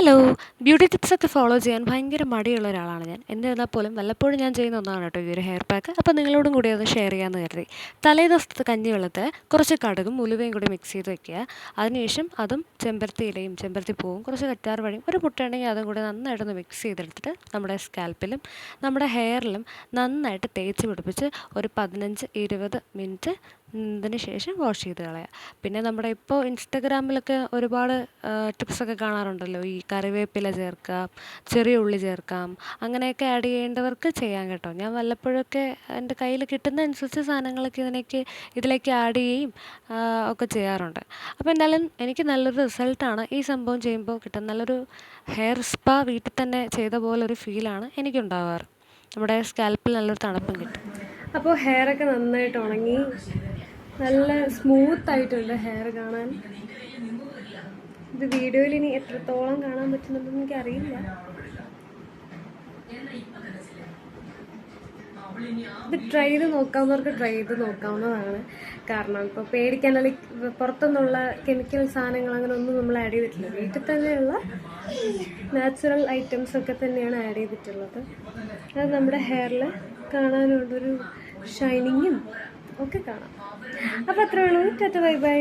Hello beauty tips ഒക്കെ follow ചെയ്യാൻ ഭയങ്കര മടിയുള്ള ഒരാളാണ് ഞാൻ. എന്നിരുന്നാൽ പോലും വല്ലപ്പോഴും ഞാൻ ചെയ്യുന്ന ഒന്നാണ് കേട്ടോ ഈ ഒരു ഹെയർ പാക്ക് അപ്പോൾ നിങ്ങളോടും കൂടി അത് ഷെയർ ചെയ്യാമെന്ന് കരുതി. തലേ ദിവസത്തെ കഞ്ഞിവെള്ളത്തിൽ കുറച്ച് കടുകും ഉലുവയും കൂടി മിക്സ് ചെയ്ത് വെക്കുക. അതിനുശേഷം അതും ചെമ്പരത്തി ഇലയും ചെമ്പരത്തി പൂവും കുറച്ച് കറ്റാർ വഴിയും ഒരു മുട്ടയാണെങ്കിൽ അതും കൂടി നന്നായിട്ടൊന്ന് മിക്സ് ചെയ്തെടുത്തിട്ട് നമ്മുടെ സ്കാൽപ്പിലും നമ്മുടെ ഹെയറിലും നന്നായിട്ട് തേച്ച് പിടിപ്പിച്ച് ഒരു പതിനഞ്ച് ഇരുപത് മിനിറ്റ് ഇതിന് ശേഷം വാഷ് ചെയ്ത് കളയുക പിന്നെ നമ്മുടെ ഇപ്പോൾ ഇൻസ്റ്റഗ്രാമിലൊക്കെ ഒരുപാട് ടിപ്സൊക്കെ കാണാറുണ്ടല്ലോ. ഈ കറിവേപ്പില ചേർക്കാം ചെറിയ ഉള്ളി ചേർക്കാം അങ്ങനെയൊക്കെ ആഡ് ചെയ്യേണ്ടവർക്ക് ചെയ്യാം കേട്ടോ. ഞാൻ വല്ലപ്പോഴൊക്കെ എന്റെ കയ്യിൽ കിട്ടുന്ന അനുസരിച്ച് സാധനങ്ങളൊക്കെ ഇതിലേക്ക് ഇതിലേക്ക് ആഡ് ചെയ്യുകയും ഒക്കെ ചെയ്യാറുണ്ട്. അപ്പോൾ എന്തായാലും എനിക്ക് നല്ലൊരു റിസൾട്ടാണ് ഈ സംഭവം ചെയ്യുമ്പോൾ കിട്ടുന്ന നല്ലൊരു ഹെയർ സ്പാ വീട്ടിൽ തന്നെ ചെയ്ത പോലൊരു ഫീലാണ് എനിക്കുണ്ടാവാറ്. നമ്മുടെ സ്കാൽപ്പിൽ നല്ലൊരു തണുപ്പും കിട്ടും. അപ്പോൾ ഹെയറൊക്കെ നന്നായിട്ട് ഉണങ്ങി നല്ല സ്മൂത്ത് ആയിട്ടുണ്ട് ഹെയർ കാണാൻ. ഇത് വീഡിയോയിൽ ഇനി എത്രത്തോളം കാണാൻ പറ്റുന്നുണ്ടെന്ന് എനിക്കറിയില്ല. ഇത് ട്രൈ ചെയ്ത് നോക്കാവുന്നവർക്ക് ട്രൈ ചെയ്ത് നോക്കാവുന്നതാണ്. കാരണം ഇപ്പോൾ പേടിക്കാനുള്ള പുറത്തുനിന്നുള്ള കെമിക്കൽ സാധനങ്ങൾ അങ്ങനെ ഒന്നും നമ്മൾ ആഡ് ചെയ്തിട്ടില്ല. വീട്ടിൽ തന്നെയുള്ള നാച്ചുറൽ ഐറ്റംസ് ഒക്കെ തന്നെയാണ് ആഡ് ചെയ്തിട്ടുള്ളത്. അത് നമ്മുടെ ഹെയറിൽ കാണാനുള്ളൊരു ഷൈനിങ്ങും ഒക്കെ കാണാം. അപ്പോൾ അത്രേ ഉള്ളൂ. Tata bye bye.